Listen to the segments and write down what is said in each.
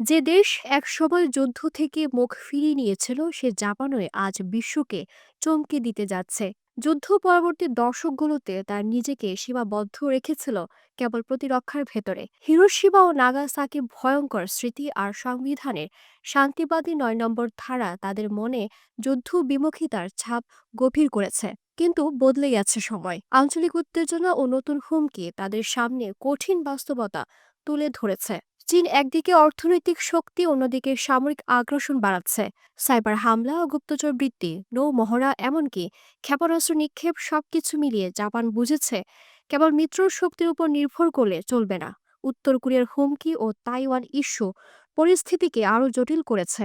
যে দেশ একসময় যুদ্ধ থেকে মুখ ফিরিয়ে নিয়েছিল, সে জাপানই আজ বিশ্বকে চমকে দিতে যাচ্ছে। যুদ্ধ পরবর্তী দশকগুলোতে তার নিজেকে সীমাবদ্ধ রেখেছিল কেবল প্রতিরক্ষার ভেতরে। হিরোশিমা ও নাগাসাকি ভয়ঙ্কর স্মৃতি আর সংবিধানের শান্তিবাদী নয় নম্বর ধারা তাদের মনে যুদ্ধ বিমুখিতার ছাপ গভীর করেছে, কিন্তু বদলে গেছে সময়। আঞ্চলিক উত্তেজনা ও নতুন হুমকি তাদের সামনে কঠিন বাস্তবতা তুলে ধরেছে। চীন একদিকে অর্থনৈতিক শক্তি, অন্যদিকে সামরিক আগ্রাসন বাড়াচ্ছে। সাইবার হামলা ও গুপ্তচর বৃত্তি, নৌ মহড়া এমনকি ক্ষেপণাস্ত্র নিক্ষেপ সবকিছু মিলিয়ে জাপান বুঝেছে, কেবল মিত্র শক্তির উপর নির্ভর করলে চলবে না। উত্তর কোরিয়ার হুমকি ও তাইওয়ান ইস্যু পরিস্থিতিকে আরও জটিল করেছে।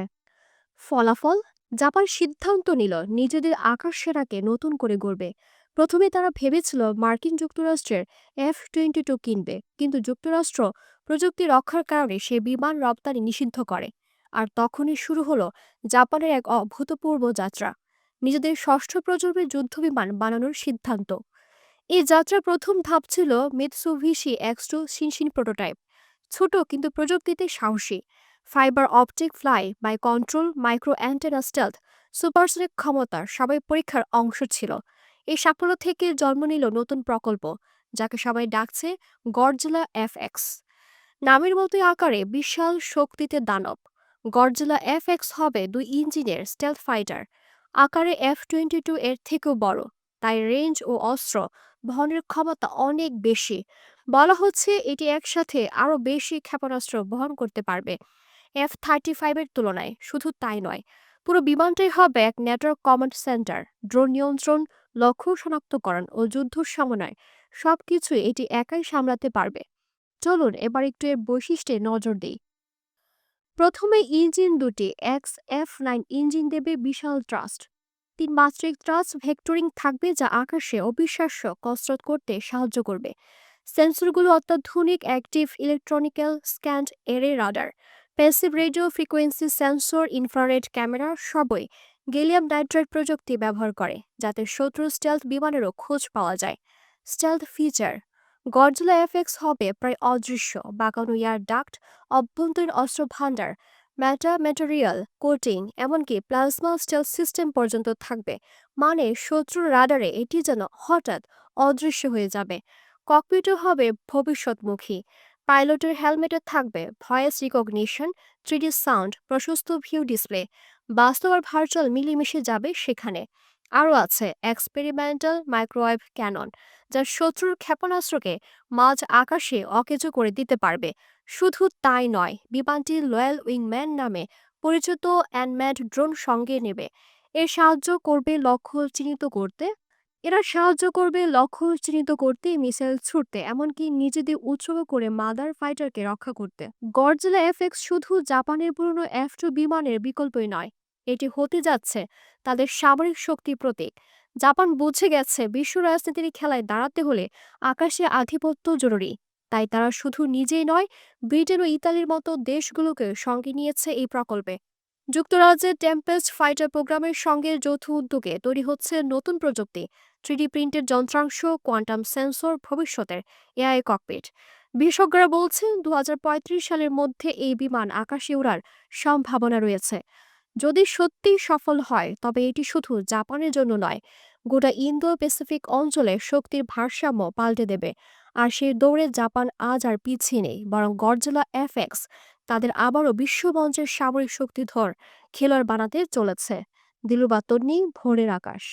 ফলাফল? জাপান সিদ্ধান্ত নিল নিজেদের আকাশ সেরাকে নতুন করে গড়বে। প্রথমে তারা ভেবেছিল মার্কিন যুক্তরাষ্ট্রের এফ টোয়েন্টি টু কিনবে, কিন্তু যুক্তরাষ্ট্র প্রযুক্তি রক্ষার কারণে সে বিমান রপ্তানি নিষিদ্ধ করে। আর তখনই শুরু হলো জাপানের এক অভূতপূর্ব যাত্রা, নিজেদের ষষ্ঠ প্রজন্মের যুদ্ধবিমান বানানোর সিদ্ধান্ত। এই যাত্রার প্রথম ধাপ ছিল Mitsubishi X two Shinshin prototype ছোট কিন্তু প্রযুক্তিতে সাহসী fibre optic fly by control micro antenna stealth supersonic ক্ষমতা সবাই পরীক্ষার অংশ ছিল। এই সাফল্য থেকে জন্ম নিল নতুন প্রকল্প, যাকে সবাই ডাকছে গডজিলা এফ এক্স নামের মতোই আকারে বিশাল শক্তিতে দানব। গডজিলা এফ এক্স হবে দুই ইঞ্জিনের স্টেলথ ফাইটার আকারে এফ টোয়েন্টি টু এর থেকেও বড়, তাই রেঞ্জ ও অস্ত্র বহনের ক্ষমতা অনেক বেশি। বলা হচ্ছে এটি একসাথে আরও বেশি ক্ষেপণাস্ত্র বহন করতে পারবে এফ থার্টি ফাইভের তুলনায়, শুধু তাই নয়। পুরো বিমানটাই হবে এক নেটওয়ার্ক কমান্ড সেন্টার ড্রোন নিয়ন্ত্রণ, লক্ষ্য শনাক্তকরণ ও যুদ্ধ সমন্বয়। সবকিছুই এটি একাই সামলাতে পারবে। চলুন এবার একটু এর বৈশিষ্ট্যে নজর দিই। প্রথমে ইঞ্জিন দুটি, এক্স, এফ নাইন ইঞ্জিন দেবে বিশাল ট্রাস্ট তিন মাত্রিক ট্রাস্ট ভেক্টরিং থাকবে যা আকাশে অবিশ্বাস্য কসরত করতে সাহায্য করবে। সেন্সরগুলো অত্যাধুনিক active electronical scanned array radar. Passive radio frequency sensor, infrared camera সবই গেলিয়াম নাইট্রেট প্রযুক্তি ব্যবহার করে, যাতে শত্রু স্টেলথ বিমানেরও খোঁজ পাওয়া যায়। স্টেলথ ফিচার গডজিলা এফেক্স হবে প্রায় অদৃশ্য, বাঁকানো ইয়ার ডাক্ট, অভ্যন্তরীণ অস্ত্র ভাণ্ডার, ম্যাটা ম্যাটেরিয়াল কোটিং এমনকি প্লাজমা স্টেল সিস্টেম পর্যন্ত থাকবে। মানে শত্রুর রাডারে এটি যেন হঠাৎ অদৃশ্য হয়ে যাবে। ককপিটও হবে ভবিষ্যৎমুখী। পাইলটের হেলমেটে থাকবে voice recognition, three D sound, প্রশস্ত ভিউ ডিসপ্লে, বাস্তব আর ভার্চুয়াল মিলিমিশে যাবে সেখানে। আরও আছে এক্সপেরিমেন্টাল মাইক্রোওয়েভ ক্যানন, যা শত্রুর ক্ষেপণাস্ত্রকে মাঝ আকাশে অকেজো করে দিতে পারবে। শুধু তাই নয়, বিমানটি লয়াল উইংম্যান নামে পরিচিত অ্যানম্যাড ড্রোন সঙ্গে নেবে। এর সাহায্য করবে লক্ষ্য চিহ্নিত করতে এরা সাহায্য করবে, লক্ষ্য চিহ্নিত করতে, মিসাইল ছুটতে, এমনকি নিজেদের উৎসর্গ করে মাদার ফাইটারকে রক্ষা করতে। গডজিলা এফএক্স শুধু জাপানের পুরনো এফ টু বিমানের বিকল্পই নয়, এটি হতে যাচ্ছে তাদের সামরিক শক্তি প্রতীক। জাপান বুঝে গেছে বিশ্ব রাজনীতির খেলায় দাঁড়াতে হলে আকাশে আধিপত্য জরুরি, তাই তারা শুধু নিজেই নয়, ব্রিটেন ও ইতালির মতো দেশগুলোকে সঙ্গে নিয়েছে এই প্রকল্পে। যুক্তরাজ্যের টেম্পেস্ট ফাইটার প্রোগ্রামের সঙ্গে যৌথ উদ্যোগে তৈরি হচ্ছে নতুন প্রযুক্তি। থ্রিডি প্রিন্টের যন্ত্রাংশ, কোয়ান্টাম সেন্সর, ভবিষ্যতের এআই ককপিট। বিশেষজ্ঞরা বলছেন, দুহাজার পঁয়ত্রিশ সালের মধ্যে এই বিমান আকাশে ওড়ার সম্ভাবনা রয়েছে। যদি সত্যি সফল হয়, তবে এটি শুধু জাপানের জন্য নয়, গোটা ইন্দো প্যাসিফিক অঞ্চলে শক্তির ভারসাম্য পাল্টে দেবে। আর সেই দৌড়ে জাপান আজ আর পিছিয়ে নেই, বরং গরজলা এফএক্স তাদের আবারও বিশ্বমঞ্চের সামরিক শক্তিধর খেলোয়াড় বানাতে চলেছে। দিলুবা তন্নি ভোরের আকাশ।